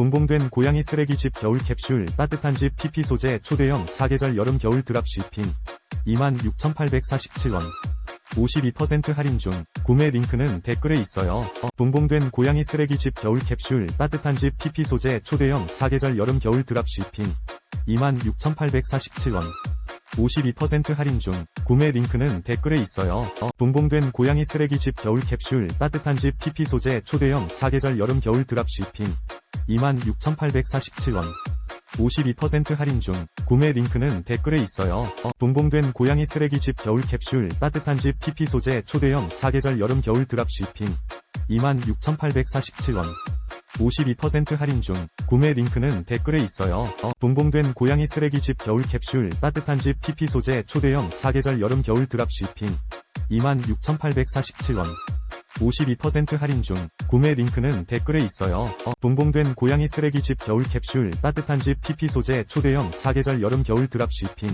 분봉된 고양이 쓰레기집 겨울 캡슐 따뜻한 집 PP 소재 초대형 사계절 여름 겨울 드랍 쉬핑. 26,847원. 52% 할인 중. 구매 링크는 댓글에 있어요. 어, 분봉된 고양이 쓰레기집 겨울 캡슐 따뜻한 집 PP 소재 초대형 사계절 여름 겨울 드랍 쉬핑. 26,847원. 52% 할인 중. 구매 링크는 댓글에 있어요. 어, 분봉된 고양이 쓰레기집 겨울 캡슐 따뜻한 집 PP 소재 초대형 사계절 여름 겨울 드랍 쉬핑 26,847원. 52% 할인 중 구매 링크는 댓글에 있어요. 어, 분봉된 고양이 쓰레기집 겨울 캡슐 따뜻한 집 PP 소재 초대형 사계절 여름 겨울 드랍 쉬핑. 26,847원. 52% 할인 중 구매 링크는 댓글에 있어요. 어, 분봉된 고양이 쓰레기집 겨울 캡슐 따뜻한 집 PP 소재 초대형 사계절 여름 겨울 드랍 쉬핑. 26,847원 52% 할인 중 구매 링크는 댓글에 있어요. 어, 분봉된 고양이 쓰레기집 겨울 캡슐 따뜻한 집 PP 소재 초대형 사계절 여름 겨울 드랍 쉬핑